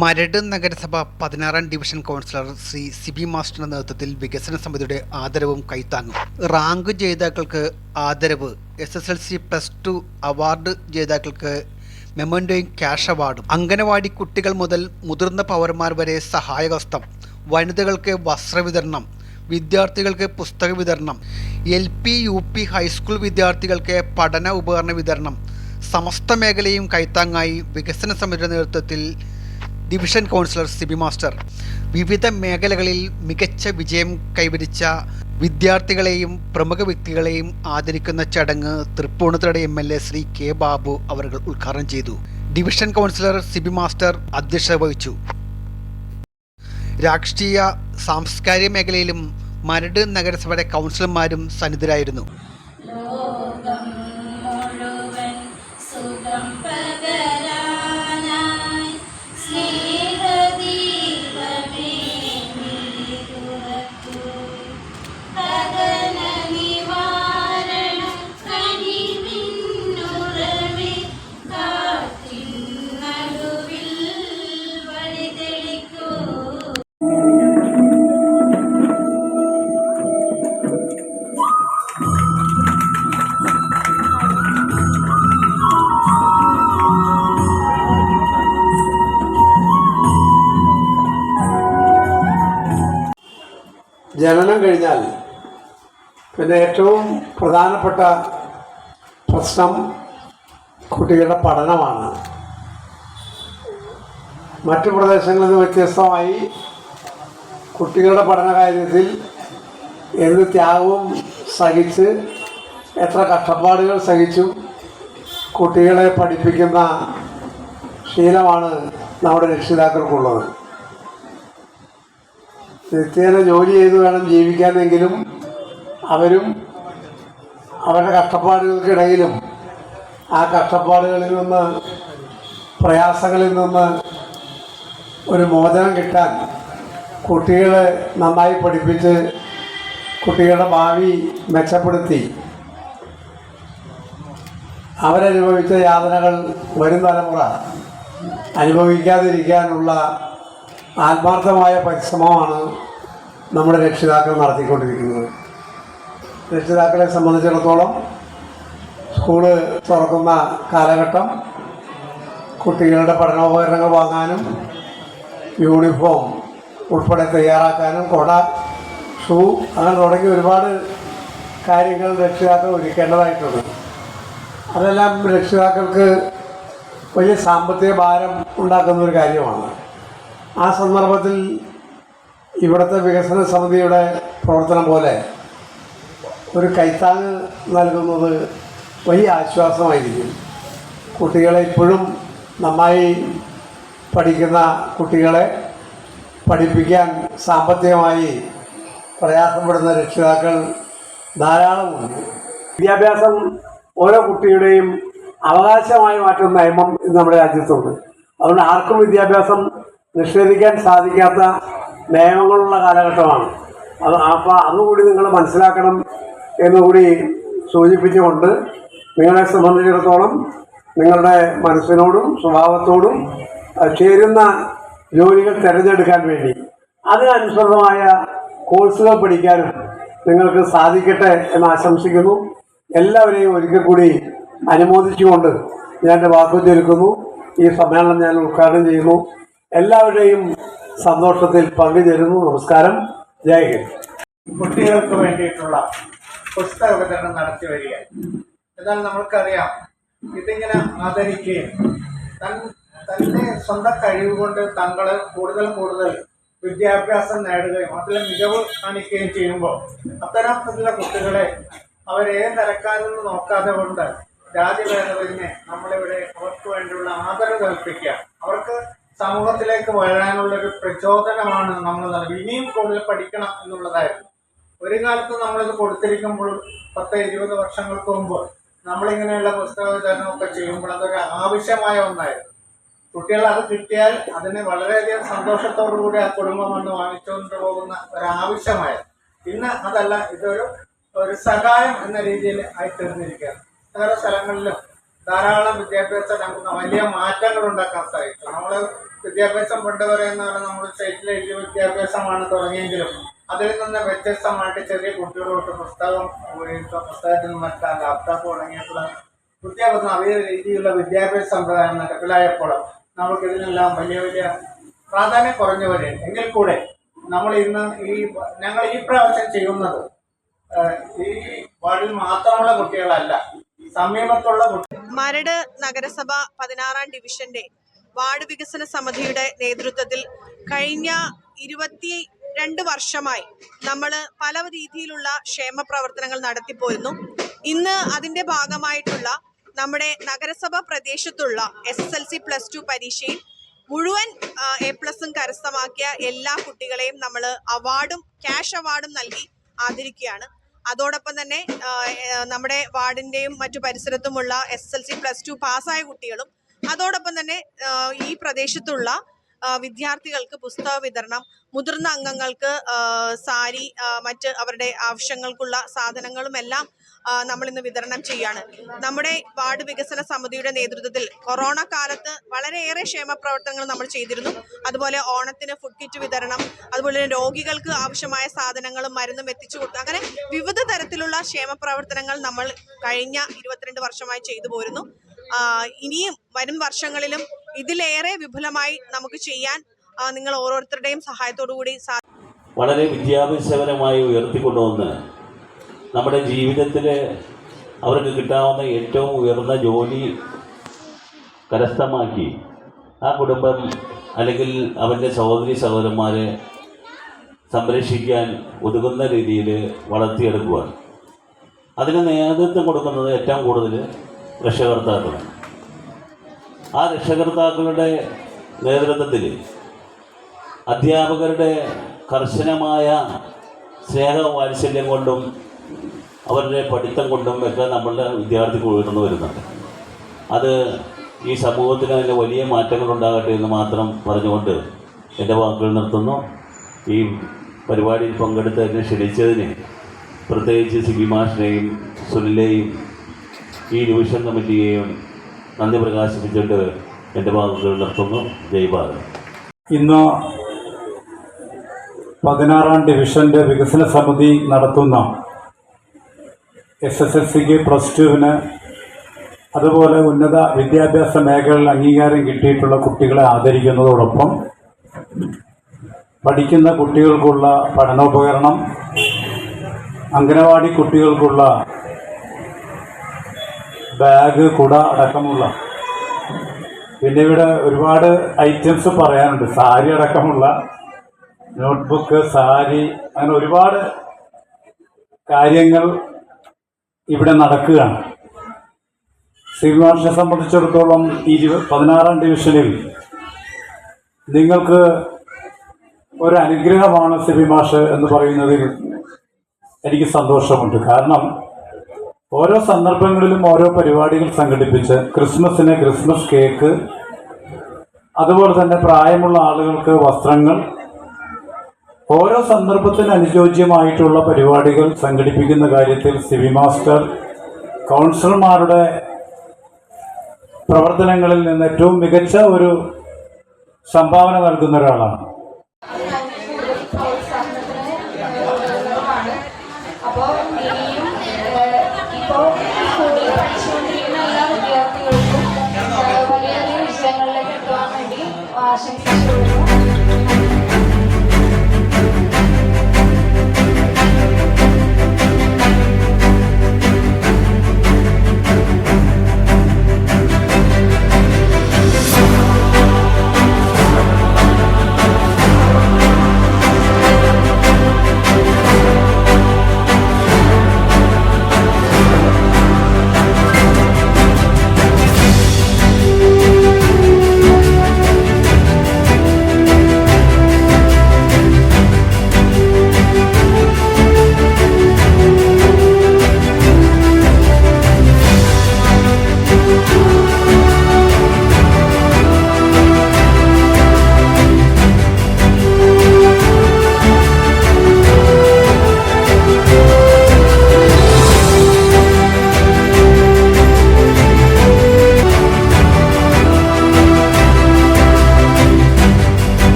മരട് നഗരസഭ പതിനാറാം division councillor Shri Sibi മാസ്റ്ററുടെ നേതൃത്വത്തിൽ വികസന സമിതിയുടെ ആദരവും കൈത്താങ്ങും. റാങ്ക് ജേതാക്കൾക്ക് ആദരവ് S S L C plus two award ജേതാക്കൾക്ക് മെമന്റോയും ക്യാഷ് അവാർഡും അംഗനവാടി കുട്ടികൾ മുതൽ മുതിർന്ന പൗരന്മാർ വരെ സഹായഹസ്തം. വനിതകൾക്ക് വസ്ത്രവിതരണം വിദ്യാർത്ഥികൾക്ക് പുസ്തക വിതരണം L P U P high school വിദ്യാർത്ഥികൾക്ക് പഠന ഉപകരണ വിതരണം. സമസ്ത മേഖലയും കൈത്താങ്ങായി വികസന സമിതിയുടെ നേതൃത്വത്തിൽ ഡിവിഷൻ കൗൺസിലർ സിബി മാസ്റ്റർ. വിവിധ മേഖലകളിൽ മികച്ച വിജയം കൈവരിച്ച വിദ്യാർത്ഥികളെയും പ്രമുഖ വ്യക്തികളെയും ആദരിക്കുന്ന ചടങ്ങ് Thrippunithura M L A Shri K Babu അവർ ഉദ്ഘാടനം ചെയ്തു. ഡിവിഷൻ കൗൺസിലർ സിബി മാസ്റ്റർ അധ്യക്ഷത വഹിച്ചു. രാഷ്ട്രീയ സാംസ്കാരിക മേഖലയിലും മരട് നഗരസഭയുടെ കൗൺസിലർമാരും സന്നിധരായിരുന്നു. ജനനം കഴിഞ്ഞാൽ പിന്നെ ഏറ്റവും പ്രധാനപ്പെട്ട പ്രശ്നം കുട്ടികളുടെ പഠനമാണ്. മറ്റു പ്രദേശങ്ങളിൽ നിന്ന് വ്യത്യസ്തമായി കുട്ടികളുടെ പഠന കാര്യത്തിൽ എന്ത് ത്യാഗവും സഹിച്ച് എത്ര കഷ്ടപ്പാടുകൾ സഹിച്ചും കുട്ടികളെ പഠിപ്പിക്കുന്ന ശീലമാണ് നമ്മുടെ രക്ഷിതാക്കൾക്കുള്ളത്. നിത്യേന ജോലി ചെയ്ത് വേണം ജീവിക്കാനെങ്കിലും അവരും അവരുടെ കഷ്ടപ്പാടുകൾക്കിടയിലും ആ കഷ്ടപ്പാടുകളിൽ നിന്ന് പ്രയാസങ്ങളിൽ നിന്ന് ഒരു മോചനം കിട്ടാൻ കുട്ടികളെ നന്നായി പഠിപ്പിച്ച് കുട്ടികളുടെ ഭാവി മെച്ചപ്പെടുത്തി. അവരനുഭവിച്ച യാതനകൾ വരും തലമുറ അനുഭവിക്കാതിരിക്കാനുള്ള ആത്മാർത്ഥമായ പരിശ്രമമാണ് നമ്മുടെ രക്ഷിതാക്കൾ നടത്തിക്കൊണ്ടിരിക്കുന്നത്. രക്ഷിതാക്കളെ സംബന്ധിച്ചിടത്തോളം സ്കൂൾ തുറക്കുന്ന കാലഘട്ടം കുട്ടികളുടെ പഠനോപകരണങ്ങൾ വാങ്ങാനും യൂണിഫോം ഉൾപ്പെടെ തയ്യാറാക്കാനും കൊട ഷൂ അങ്ങനെ തുടങ്ങി ഒരുപാട് കാര്യങ്ങൾ രക്ഷിതാക്കൾ ഒരുക്കേണ്ടതായിട്ടുണ്ട്. അതെല്ലാം രക്ഷിതാക്കൾക്ക് വലിയ സാമ്പത്തിക ഭാരം ഉണ്ടാക്കുന്ന ഒരു കാര്യമാണ്. ആ സന്ദർഭത്തിൽ ഇവിടുത്തെ വികസന സമിതിയുടെ പ്രവർത്തനം പോലെ ഒരു കൈത്താങ് നൽകുന്നത് വലിയ ആശ്വാസമായിരിക്കും. കുട്ടികളെ ഇപ്പോഴും നന്നായി പഠിക്കുന്ന കുട്ടികളെ പഠിപ്പിക്കാൻ സാമ്പത്തികമായി പ്രയാസപ്പെടുന്ന രക്ഷിതാക്കൾ ധാരാളമുണ്ട്. വിദ്യാഭ്യാസം ഓരോ കുട്ടിയുടെയും അവകാശമായി മാറ്റുന്ന നിയമം ഇന്ന് നമ്മുടെ രാജ്യത്തുണ്ട്. അതുകൊണ്ട് ആർക്കും വിദ്യാഭ്യാസം നിഷേധിക്കാൻ സാധിക്കാത്ത നിയമങ്ങളുള്ള കാലഘട്ടമാണ്. അത് അപ്പോൾ അതുകൂടി നിങ്ങൾ മനസ്സിലാക്കണം എന്നുകൂടി സൂചിപ്പിച്ചുകൊണ്ട് നിങ്ങളെ സംബന്ധിച്ചിടത്തോളം നിങ്ങളുടെ മനസ്സിനോടും സ്വഭാവത്തോടും ചേരുന്ന ജോലികൾ തിരഞ്ഞെടുക്കാൻ വേണ്ടി അതിനനുസൃതമായ കോഴ്സുകൾ പഠിക്കാനും നിങ്ങൾക്ക് സാധിക്കട്ടെ എന്ന് ആശംസിക്കുന്നു. എല്ലാവരെയും ഒരിക്കൽ കൂടി അനുമോദിച്ചുകൊണ്ട് ഞാൻ എന്റെ വാക്കു ചുരുക്കുന്നു ഈ സമ്മേളനം ഞാൻ ഉദ്ഘാടനം ചെയ്യുന്നു. എല്ലാവരുടെയും സന്തോഷത്തിൽ പങ്കുചേരുന്നു. നമസ്കാരം. ജയ ഹിന്ദ്. കുട്ടികൾക്ക് വേണ്ടിയിട്ടുള്ള പുസ്തക വിതരണം നടത്തി വരിക എന്നാൽ നമ്മൾക്കറിയാം ഇതിങ്ങനെ ആദരിക്കുകയും തൻ തന്റെ സ്വന്തം കഴിവ് കൊണ്ട് തങ്ങൾ കൂടുതൽ കൂടുതൽ വിദ്യാഭ്യാസം നേടുകയും അതിൽ മികവ് കാണിക്കുകയും ചെയ്യുമ്പോൾ അത്തരത്തിലുള്ള കുട്ടികളെ അവരേ നിലക്കാരെന്ന് നോക്കാതെ കൊണ്ട് ജാതി ജാതിഭേദവിനെ നമ്മളിവിടെ അവർക്ക് വേണ്ടിയുള്ള ആദരവ് കൽപ്പിക്കുക. അവർക്ക് സമൂഹത്തിലേക്ക് വരാനുള്ള ഒരു പ്രചോദനമാണ് നമ്മൾ നൽകുന്നത് ഇനിയും കൂടുതൽ പഠിക്കണം എന്നുള്ളതായിരുന്നു. ഒരു കാലത്ത് നമ്മളിത് കൊടുത്തിരിക്കുമ്പോൾ പത്ത് ഇരുപത് വർഷങ്ങൾക്ക് മുമ്പ് നമ്മളിങ്ങനെയുള്ള പുസ്തക വിതരണമൊക്കെ ചെയ്യുമ്പോൾ അതൊരു ആവശ്യമായ ഒന്നായിരുന്നു. കുട്ടികൾ അത് കിട്ടിയാൽ അതിന് വളരെയധികം സന്തോഷത്തോടുകൂടി ആ കുടുംബം വന്ന് വാങ്ങിച്ചുകൊണ്ട് പോകുന്ന ഒരാവശ്യമായിരുന്നു. ഇന്ന് അതല്ല ഇതൊരു ഒരു സഹായം എന്ന രീതിയിൽ ആയി ആയിത്തീർന്നിരിക്കുകയാണ്. ഓരോ സ്ഥലങ്ങളിലും ധാരാളം വിദ്യാഭ്യാസം നൽകുന്ന വലിയ മാറ്റങ്ങൾ ഉണ്ടാക്കാൻ സാധിക്കും നമ്മൾ വിദ്യാഭ്യാസം പോലെ നമ്മൾ സ്റ്റേറ്റിലേക്ക് വിദ്യാഭ്യാസമാണ് തുടങ്ങിയെങ്കിലും അതിൽ നിന്ന് വ്യത്യസ്തമായിട്ട് ചെറിയ കുട്ടികളോട്ട് പുസ്തകം പുസ്തകത്തിൽ മറ്റാ ലാപ്ടോപ്പ് തുടങ്ങിയപ്പോൾ വിദ്യാഭ്യാസം നവീന രീതിയിലുള്ള വിദ്യാഭ്യാസ സമ്പ്രദായം നടപ്പിലായപ്പോൾ നമുക്ക് ഇതിനെല്ലാം വലിയ വലിയ പ്രാധാന്യം കുറഞ്ഞു വരും എങ്കിൽ കൂടെ നമ്മൾ ഇന്ന് ഈ ഞങ്ങൾ ഈ പ്രാവശ്യം ചെയ്യുന്നത് ഈ വാർഡിൽ മാത്രമുള്ള കുട്ടികളല്ല സമീപത്തുള്ള കുട്ടികൾ മരട് നഗരസഭ പതിനാറാം ഡിവിഷന്റെ വാർഡ് വികസന സമിതിയുടെ നേതൃത്വത്തിൽ കഴിഞ്ഞ ഇരുപത്തി രണ്ട് വർഷമായി നമ്മൾ പല രീതിയിലുള്ള ക്ഷേമ പ്രവർത്തനങ്ങൾ നടത്തിപ്പോരുന്നു. ഇന്ന് അതിന്റെ ഭാഗമായിട്ടുള്ള നമ്മുടെ നഗരസഭ പ്രദേശത്തുള്ള S S L C plus two പരീക്ഷയിൽ മുഴുവൻ എ പ്ലസും കരസ്ഥമാക്കിയ എല്ലാ കുട്ടികളെയും നമ്മൾ അവാർഡും ക്യാഷ് അവാർഡും നൽകി ആദരിക്കുകയാണ്. അതോടൊപ്പം തന്നെ നമ്മുടെ വാർഡിന്റെയും മറ്റു പരിസരത്തുമുള്ള S L C plus two പാസ്സായ കുട്ടികളും അതോടൊപ്പം തന്നെ ഈ പ്രദേശത്തുള്ള വിദ്യാർത്ഥികൾക്ക് പുസ്തക വിതരണം മുതിർന്ന അംഗങ്ങൾക്ക് സാരി മറ്റ് അവരുടെ ആവശ്യങ്ങൾക്കുള്ള സാധനങ്ങളും എല്ലാം നമ്മൾ ഇന്ന് വിതരണം ചെയ്യാണ്. നമ്മുടെ വാർഡ് വികസന സമിതിയുടെ നേതൃത്വത്തിൽ കൊറോണ കാലത്ത് വളരെയേറെ ക്ഷേമ പ്രവർത്തനങ്ങൾ നമ്മൾ ചെയ്തിരുന്നു. അതുപോലെ ഓണത്തിന് ഫുഡ് കിറ്റ് വിതരണം അതുപോലെ രോഗികൾക്ക് ആവശ്യമായ സാധനങ്ങളും മരുന്നും എത്തിച്ചു കൊടുത്തു അങ്ങനെ വിവിധ തരത്തിലുള്ള ക്ഷേമ പ്രവർത്തനങ്ങൾ നമ്മൾ കഴിഞ്ഞ ഇരുപത്തിരണ്ട് വർഷമായി ചെയ്തു പോരുന്നു. ഇനിയും വരും വർഷങ്ങളിലും ഇതിലേറെ വിപുലമായി നമുക്ക് ചെയ്യാൻ നിങ്ങൾ ഓരോരുത്തരുടെയും സഹായത്തോടു കൂടി വളരെ വിദ്യാഭ്യാസപരമായി ഉയർത്തിക്കൊണ്ടുവന്ന് നമ്മുടെ ജീവിതത്തിൽ അവർക്ക് കിട്ടാവുന്ന ഏറ്റവും ഉയർന്ന ജോലി കരസ്ഥമാക്കി ആ കുടുംബം അല്ലെങ്കിൽ അവന്റെ സഹോദരി സഹോദരന്മാരെ സംരക്ഷിക്കാൻ ഒതുങ്ങുന്ന രീതിയിൽ വളർത്തിയെടുക്കുവാൻ. അതിന് നേതൃത്വം കൊടുക്കുന്നത് ഏറ്റവും കൂടുതൽ രക്ഷകർത്താക്കളാണ് ആ രക്ഷകർത്താക്കളുടെ നേതൃത്വത്തിൽ അധ്യാപകരുടെ കർശനമായ സ്നേഹവാത്സല്യം കൊണ്ടും അവരുടെ പഠിത്തം കൊണ്ടും ഒക്കെ നമ്മളുടെ വിദ്യാർത്ഥികൾ ഉയർന്നു വരുന്നുണ്ട്. അത് ഈ സമൂഹത്തിന് അതിന് വലിയ മാറ്റങ്ങൾ ഉണ്ടാകട്ടെ എന്ന് മാത്രം പറഞ്ഞുകൊണ്ട് എന്റെ വാക്കുകൾ നിർത്തുന്നു. ഈ പരിപാടിയിൽ പങ്കെടുത്തതിന് ക്ഷണിച്ചതിന് പ്രത്യേകിച്ച് സിബി മാഷിനെയും സുനിലെയും ഈ ഡിവിഷൻ കമ്മിറ്റിയെയും നന്ദി പ്രകാശിപ്പിച്ചിട്ട് എന്റെ ഭാഗത്ത് നിർത്തുന്നു. ജയ്ബാദ് ഇന്ന് പതിനാറാം ഡിവിഷന്റെ വികസന സമിതി നടത്തുന്ന എസ് എസ് എൽ സിക്ക് പ്ലസ് ടുവിന് അതുപോലെ ഉന്നത വിദ്യാഭ്യാസ മേഖലയിൽ അംഗീകാരം കിട്ടിയിട്ടുള്ള കുട്ടികളെ ആദരിക്കുന്നതോടൊപ്പം പഠിക്കുന്ന കുട്ടികൾക്കുള്ള പഠനോപകരണം അംഗനവാടി കുട്ടികൾക്കുള്ള ബാഗ് കുട അടക്കമുള്ള. പിന്നെ ഇവിടെ ഒരുപാട് ഐറ്റംസ് പറയാനുണ്ട്. സാരി അടക്കമുള്ള നോട്ട്ബുക്ക് സാരി അങ്ങനെ ഒരുപാട് കാര്യങ്ങൾ ഇവിടെ നടക്കുകയാണ്. ശ്രീമാഷിനെ സംബന്ധിച്ചിടത്തോളം ഇരുപത് പതിനാറാം ഡിവിഷനിൽ നിങ്ങൾക്ക് ഒരു അനുഗ്രഹമാണ് എന്ന് പറയുന്നതിൽ എനിക്ക് സന്തോഷമുണ്ട്. കാരണം ഓരോ സന്ദർഭങ്ങളിലും ഓരോ പരിപാടികൾ സംഘടിപ്പിച്ച് ക്രിസ്മസിന് ക്രിസ്മസ് കേക്ക് അതുപോലെ തന്നെ പ്രായമുള്ള ആളുകൾക്ക് വസ്ത്രങ്ങൾ ഓരോ സന്ദർഭത്തിന് അനുയോജ്യമായിട്ടുള്ള പരിപാടികൾ സംഘടിപ്പിക്കുന്ന കാര്യത്തിൽ സിവി മാസ്റ്റർ കൗൺസിലർമാരുടെ പ്രവർത്തനങ്ങളിൽ നിന്ന് ഏറ്റവും മികച്ച ഒരു സംഭാവന നൽകുന്ന ഒരാളാണ്.